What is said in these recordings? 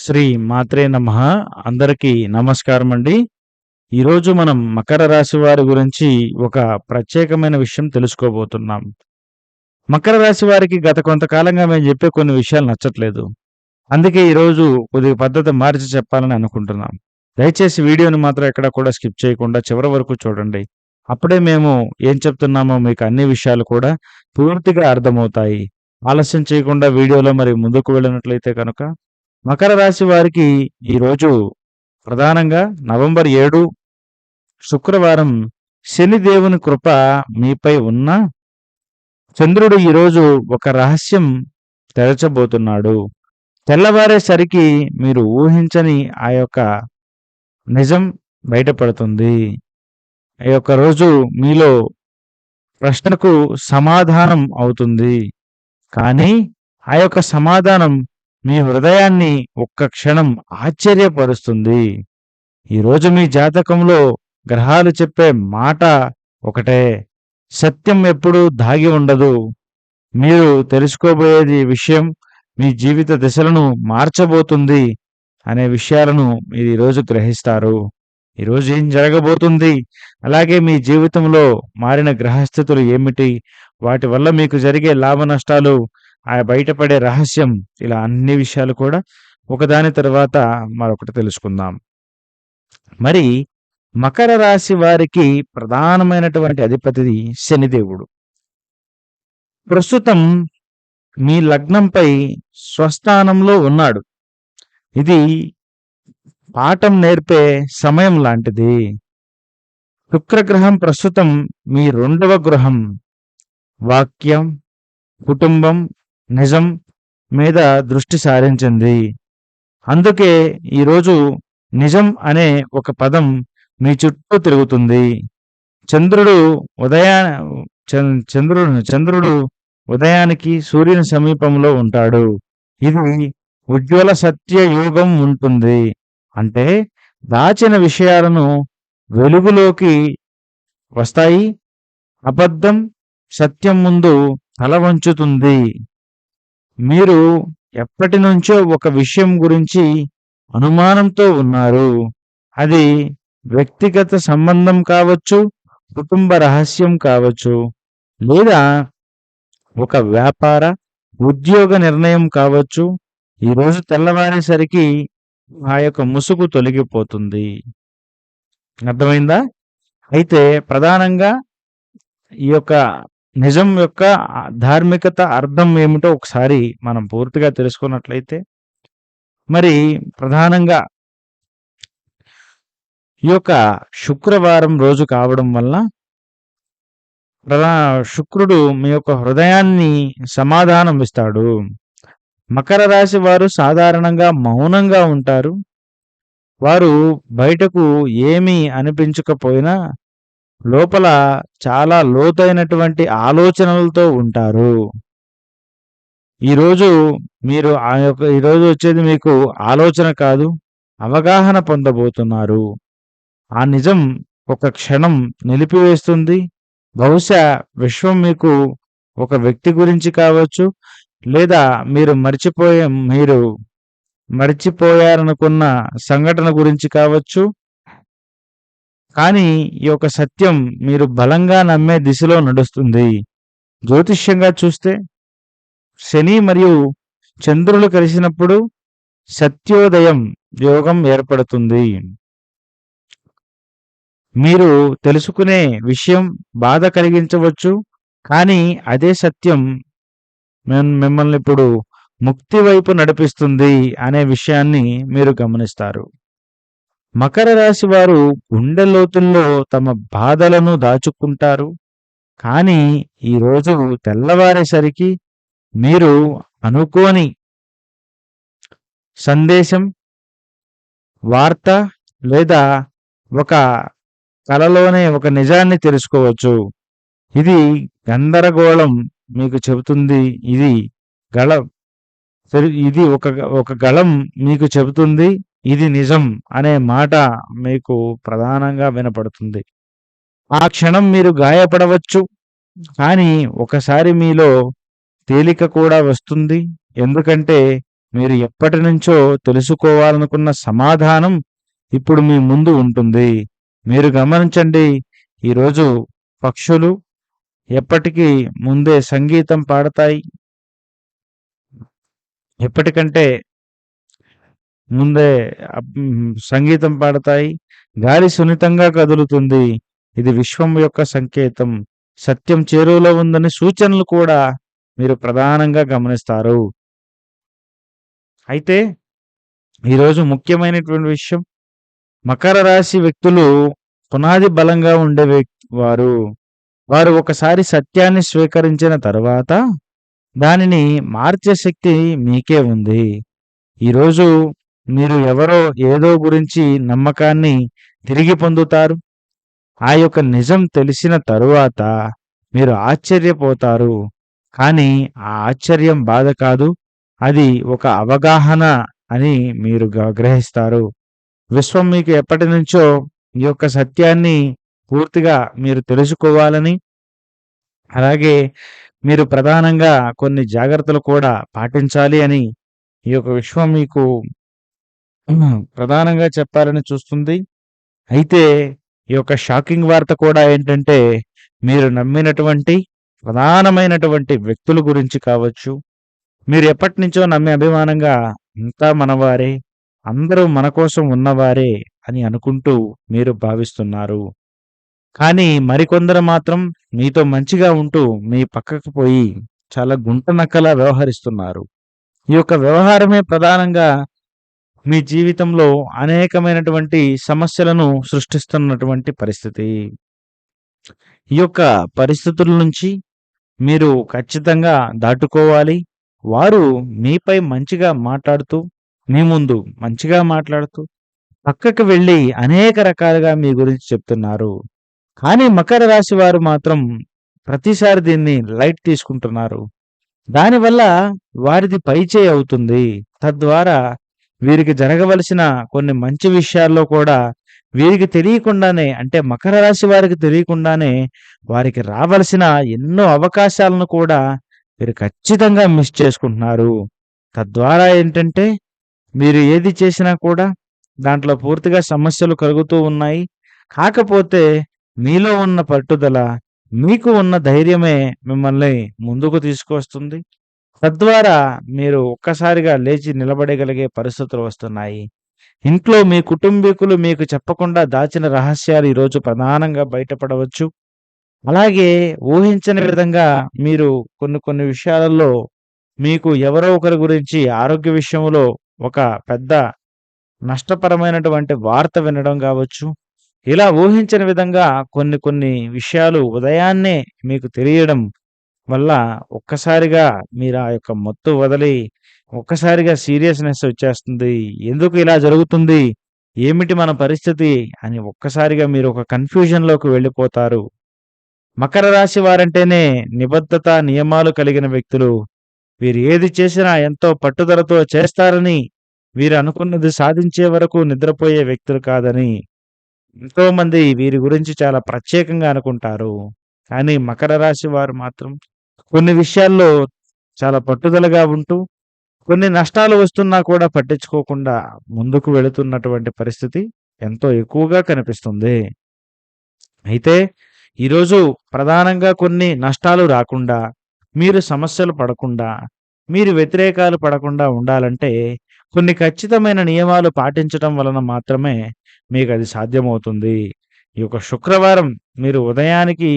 శ్రీ మాత్రే నమ. అందరికీ నమస్కారం అండి ఈరోజు మనం మకర రాశి వారి గురించి ఒక ప్రత్యేకమైన విషయం తెలుసుకోబోతున్నాం. మకర రాశి వారికి గత కొంతకాలంగా మేము చెప్పే కొన్ని విషయాలు నచ్చట్లేదు. అందుకే ఈరోజు కొద్దిగా పద్ధతి మార్చి చెప్పాలని అనుకుంటున్నాం. దయచేసి వీడియోని మాత్రం ఎక్కడ కూడా స్కిప్ చేయకుండా చివరి వరకు చూడండి. అప్పుడే మేము ఏం చెప్తున్నామో మీకు అన్ని విషయాలు కూడా పూర్తిగా అర్థమవుతాయి. ఆలస్యం చేయకుండా వీడియోలో మరి ముందుకు వెళ్ళినట్లయితే కనుక మకర రాశి వారికి ఈరోజు ప్రధానంగా నవంబర్ ఏడు శుక్రవారం శని దేవుని కృప మీపై ఉన్న చంద్రుడు ఈరోజు ఒక రహస్యం తెరచబోతున్నాడు. తెల్లవారేసరికి మీరు ఊహించని ఆ యొక్క నిజం బయటపడుతుంది. ఈ యొక్క రోజు మీలో ప్రశ్నకు సమాధానం అవుతుంది. కానీ ఆ యొక్క సమాధానం మీ హృదయాన్ని ఒక్క క్షణం ఆశ్చర్యపరుస్తుంది. ఈరోజు మీ జాతకంలో గ్రహాలు చెప్పే మాట ఒకటే. సత్యం ఎప్పుడూ దాగి ఉండదు. మీరు తెలుసుకోబోయేది విషయం మీ జీవిత దిశలను మార్చబోతుంది అనే విషయాలను మీరు ఈరోజు గ్రహిస్తారు. ఈరోజు ఏం జరగబోతుంది? అలాగే మీ జీవితంలో మారిన గ్రహస్థితులు ఏమిటి? వాటి వల్ల మీకు జరిగే లాభ నష్టాలు ఆ బయటపడే రహస్యం ఇలా అన్ని విషయాలు కూడా ఒకదాని తర్వాత మరొకటి తెలుసుకుందాం. మరి మకర రాశి వారికి ప్రధానమైనటువంటి అధిపతిది శనిదేవుడు. ప్రస్తుతం మీ లగ్నంపై స్వస్థానంలో ఉన్నాడు. ఇది పాఠం నేర్పే సమయం లాంటిది. శుక్రగ్రహం ప్రస్తుతం మీ రెండవ గ్రహం. వాక్యం కుటుంబం నిజం మీద దృష్టి సారించింది. అందుకే ఈరోజు నిజం అనే ఒక పదం మీ చుట్టూ తిరుగుతుంది. చంద్రుడు ఉదయా చంద్రుడు చంద్రుడు ఉదయానికి సూర్యుని సమీపంలో ఉంటాడు. ఇది ఉజ్వల సత్య యోగం ఉంటుంది. అంటే దాచిన విషయాలను వెలుగులోకి వస్తాయి. అబద్ధం సత్యం ముందు తల వంచుతుంది. మీరు ఎప్పటి నుంచో ఒక విషయం గురించి అనుమానంతో ఉన్నారు. అది వ్యక్తిగత సంబంధం కావచ్చు కుటుంబ రహస్యం కావచ్చు లేదా ఒక వ్యాపార ఉద్యోగ నిర్ణయం కావచ్చు ఈరోజు తెల్లవారేసరికి ఆ యొక్క ముసుగు తొలగిపోతుంది. అర్థమైందా? అయితే ప్రధానంగా ఈ యొక్క నిజం యొక్క ధార్మికత అర్థం ఏమిటో ఒకసారి మనం పూర్తిగా తెలుసుకున్నట్లయితే మరి ప్రధానంగా ఈ యొక్క శుక్రవారం రోజు కావడం వల్ల ప్రధా శుక్రుడు మీ యొక్క హృదయాన్ని సమాధానం ఇస్తాడు. మకర రాశి వారు సాధారణంగా మౌనంగా ఉంటారు. వారు బయటకు ఏమీ అనిపించకపోయినా లోపల చాలా లోతైనటువంటి ఆలోచనలతో ఉంటారు. ఈరోజు మీరు ఆ యొక్క ఈరోజు వచ్చేది మీకు ఆలోచన కాదు అవగాహన పొందబోతున్నారు. ఆ నిజం ఒక క్షణం నిలిపివేస్తుంది. బహుశా విశ్వం మీకు ఒక వ్యక్తి గురించి కావచ్చు లేదా మీరు మర్చిపోయే మీరు మర్చిపోయారనుకున్న సంఘటన గురించి కావచ్చు కానీ ఈ యొక్క సత్యం మీరు బలంగా నమ్మే దిశలో నడుస్తుంది. జ్యోతిష్యంగా చూస్తే శని మరియు చంద్రులు కలిసినప్పుడు సత్యోదయం యోగం ఏర్పడుతుంది. మీరు తెలుసుకునే విషయం బాధ కలిగించవచ్చు కానీ అదే సత్యం మిమ్మల్ని ఇప్పుడు ముక్తి వైపు నడిపిస్తుంది అనే విషయాన్ని మీరు గమనిస్తారు. మకర రాశి వారు గుండె లోతుల్లో తమ బాధలను దాచుకుంటారు. కానీ ఈరోజు తెల్లవారేసరికి మీరు అనుకోని సందేశం వార్త లేదా ఒక కలలోనే ఒక నిజాన్ని తెలుసుకోవచ్చు. ఇది గందరగోళం మీకు చెబుతుంది. ఇది గళ ఇది ఒక ఒక గళం మీకు చెబుతుంది. ఇది నిజం అనే మాట మీకు ప్రధానంగా వినపడుతుంది. ఆ క్షణం మీరు గాయపడవచ్చు కానీ ఒకసారి మీలో తేలిక కూడా వస్తుంది. ఎందుకంటే మీరు ఎప్పటి నుంచో తెలుసుకోవాలనుకున్న సమాధానం ఇప్పుడు మీ ముందు ఉంటుంది. మీరు గమనించండి ఈరోజు పక్షులు ఎప్పటికీ ముందే సంగీతం పాడతాయి. ఎప్పటికంటే ముందే సంగీతం పాడతాయి. గాలి సున్నితంగా కదులుతుంది. ఇది విశ్వం యొక్క సంకేతం. సత్యం చేరువలో ఉందని సూచనలు కూడా మీరు ప్రధానంగా గమనిస్తారు. అయితే ఈరోజు ముఖ్యమైనటువంటి విషయం మకర రాశి వ్యక్తులు పునాది బలంగా ఉండే వారు వారు ఒకసారి సత్యాన్ని స్వీకరించిన తర్వాత దానిని మార్చే శక్తి మీకే ఉంది. ఈరోజు మీరు ఎవరో ఏదో గురించి నమ్మకాన్ని తిరిగి పొందుతారు? ఆ యొక్క నిజం తెలిసిన తరువాత మీరు ఆశ్చర్యపోతారు. కానీ ఆ ఆశ్చర్యం బాధ కాదు. అది ఒక అవగాహన అని మీరు గ్రహిస్తారు. విశ్వం మీకు ఎప్పటి నుంచో ఈ యొక్క సత్యాన్ని పూర్తిగా మీరు తెలుసుకోవాలని అలాగే మీరు ప్రధానంగా కొన్ని జాగ్రత్తలు కూడా పాటించాలి అని ఈ యొక్క విశ్వం మీకు ప్రధానంగా చెప్పాలని చూస్తుంది. అయితే ఈ యొక్క షాకింగ్ వార్త కూడా ఏంటంటే మీరు నమ్మినటువంటి ప్రధానమైనటువంటి వ్యక్తుల గురించి కావచ్చు. మీరు ఎప్పటి నుంచో నమ్మే అభిమానంగా అంతా మనవారే అందరూ మన కోసం ఉన్నవారే అని అనుకుంటూ మీరు భావిస్తున్నారు. కానీ మరికొందరు మాత్రం మీతో మంచిగా ఉంటూ మీ పక్కకు పోయి చాలా గుంట నక్కలా వ్యవహరిస్తున్నారు. ఈ యొక్క వ్యవహారమే ప్రధానంగా మీ జీవితంలో అనేకమైనటువంటి సమస్యలను సృష్టిస్తున్నటువంటి పరిస్థితి. ఈ యొక్క పరిస్థితుల నుంచి మీరు ఖచ్చితంగా దాటుకోవాలి. వారు మీపై మంచిగా మాట్లాడుతూ మీ ముందు మంచిగా మాట్లాడుతూ పక్కకు వెళ్ళి అనేక రకాలుగా మీ గురించి చెప్తున్నారు. కానీ మకర రాశి వారు మాత్రం ప్రతిసారి దీన్ని లైట్ తీసుకుంటున్నారు. దానివల్ల వారిది పైచేయి అవుతుంది. తద్వారా వీరికి జరగవలసిన కొన్ని మంచి విషయాల్లో కూడా వీరికి తెలియకుండానే అంటే మకర రాశి వారికి తెలియకుండానే వారికి రావలసిన ఎన్నో అవకాశాలను కూడా వీరు ఖచ్చితంగా మిస్ చేసుకుంటున్నారు. తద్వారా ఏంటంటే మీరు ఏది చేసినా కూడా దాంట్లో పూర్తిగా సమస్యలు కలుగుతూ ఉన్నాయి. కాకపోతే మీలో ఉన్న పట్టుదల మీకు ఉన్న ధైర్యమే మిమ్మల్ని ముందుకు తీసుకొస్తుంది. తద్వారా మీరు ఒక్కసారిగా లేచి నిలబడగలిగే పరిస్థితులు వస్తున్నాయి. ఇంట్లో మీ కుటుంబీకులు మీకు చెప్పకుండా దాచిన రహస్యాలు ఈరోజు ప్రధానంగా బయటపడవచ్చు. అలాగే ఊహించని విధంగా మీరు కొన్ని కొన్ని విషయాలలో మీకు ఎవరో ఒకరి గురించి ఆరోగ్య విషయంలో ఒక పెద్ద నష్టపరమైనటువంటి వార్త వినడం కావచ్చు. ఇలా ఊహించని విధంగా కొన్ని కొన్ని విషయాలు ఉదయాన్నే మీకు తెలియడం వల్ల ఒక్కసారిగా మీరు ఆ యొక్క మత్తు వదిలి ఒక్కసారిగా సీరియస్నెస్ వచ్చేస్తుంది. ఎందుకు ఇలా జరుగుతుంది? ఏమిటి మన పరిస్థితి? అని ఒక్కసారిగా మీరు ఒక కన్ఫ్యూజన్లోకి వెళ్ళిపోతారు. మకర రాశి వారంటేనే నిబద్ధత నియమాలు కలిగిన వ్యక్తులు. వీరు ఏది చేసినా ఎంతో పట్టుదలతో చేస్తారని వీరు అనుకున్నది సాధించే వరకు నిద్రపోయే వ్యక్తులు కాదని ఎంతోమంది వీరి గురించి చాలా ప్రత్యేకంగా అనుకుంటారు. కానీ మకర రాశి వారు మాత్రం కొన్ని విషయాల్లో చాలా పట్టుదలగా ఉంటూ కొన్ని నష్టాలు వస్తున్నా కూడా పట్టించుకోకుండా ముందుకు వెళుతున్నటువంటి పరిస్థితి ఎంతో ఎక్కువగా కనిపిస్తుంది. అయితే ఈరోజు ప్రధానంగా కొన్ని నష్టాలు రాకుండా మీరు సమస్యలు పడకుండా మీరు వ్యతిరేకాలు పడకుండా ఉండాలంటే కొన్ని ఖచ్చితమైన నియమాలు పాటించడం వలన మాత్రమే మీకు అది సాధ్యమవుతుంది. ఈ యొక్క శుక్రవారం మీరు ఉదయానికి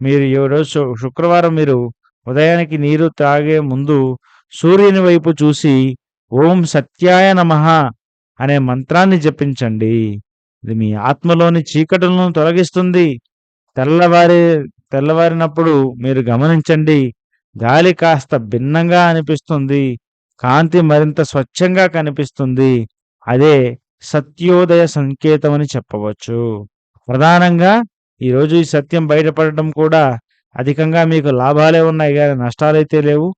మీరు ఈ రోజు శుక్రవారం మీరు ఉదయానికి నీరు తాగే ముందు సూర్యుని వైపు చూసి ఓం సత్యాయ నమః అనే మంత్రాన్ని జపించండి. ఇది మీ ఆత్మలోని చీకటులను తొలగిస్తుంది. తెల్లవారి తెల్లవారినప్పుడు మీరు గమనించండి. గాలి కాస్త భిన్నంగా అనిపిస్తుంది. కాంతి మరింత స్వచ్ఛంగా కనిపిస్తుంది. అదే సత్యోదయ సంకేతం అని చెప్పవచ్చు. ప్రధానంగా ఈరోజు ఈ సత్యం బయటపడటం కూడా అధికంగా మీకు లాభాలే ఉన్నాయి కానీ నష్టాలైతే లేవు.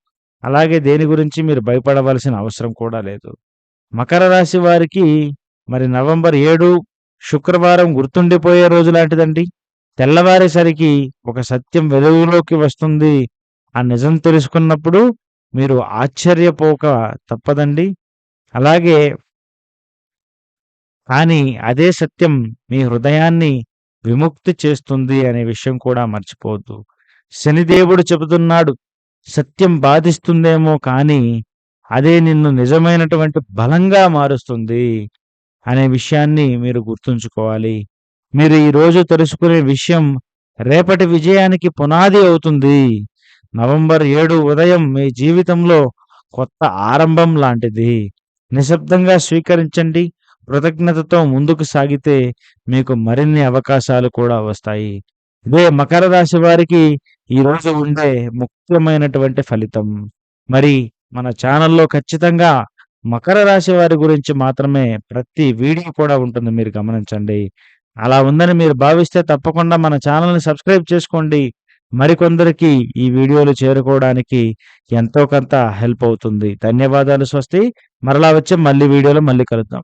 అలాగే దేని గురించి మీరు భయపడవలసిన అవసరం కూడా లేదు. మకర రాశి వారికి మరి నవంబర్ ఏడు శుక్రవారం గుర్తుండిపోయే రోజు లాంటిదండి. తెల్లవారేసరికి ఒక సత్యం వెలుగులోకి వస్తుంది ఆ నిజం తెలుసుకున్నప్పుడు మీరు ఆశ్చర్యపోక తప్పదండి. అలాగే కానీ అదే సత్యం మీ హృదయాన్ని విముక్తి చేస్తుంది అనే విషయం కూడా మర్చిపోవద్దు. శనిదేవుడు చెబుతున్నాడు, సత్యం బాధిస్తుందేమో కానీ అదే నిన్ను నిజమైనటువంటి బలంగా మారుస్తుంది అనే విషయాన్ని మీరు గుర్తుంచుకోవాలి. మీరు ఈరోజు తెలుసుకునే విషయం రేపటి విజయానికి పునాది అవుతుంది. నవంబర్ ఏడు ఉదయం మీ జీవితంలో కొత్త ఆరంభం లాంటిది. నిశ్శబ్దంగా స్వీకరించండి. కృతజ్ఞతతో ముందుకు సాగితే మీకు మరిన్ని అవకాశాలు కూడా వస్తాయి. ఇదే మకర రాశి వారికి ఈరోజు ఉండే ముఖ్యమైనటువంటి ఫలితం. మరి మన ఛానల్‌లో ఖచ్చితంగా మకర రాశి వారి గురించి మాత్రమే ప్రతి వీడియో కూడా ఉంటుంది. మీరు గమనించండి. అలా ఉందని మీరు భావిస్తే తప్పకుండా మన ఛానల్‌ని సబ్స్క్రైబ్ చేసుకోండి. మరికొందరికి ఈ వీడియోలు చేరుకోవడానికి ఎంతో కొంత హెల్ప్ అవుతుంది. ధన్యవాదాలు. స్వస్తి. మరలా వచ్చే మళ్ళీ వీడియోలో మళ్ళీ కలుద్దాం.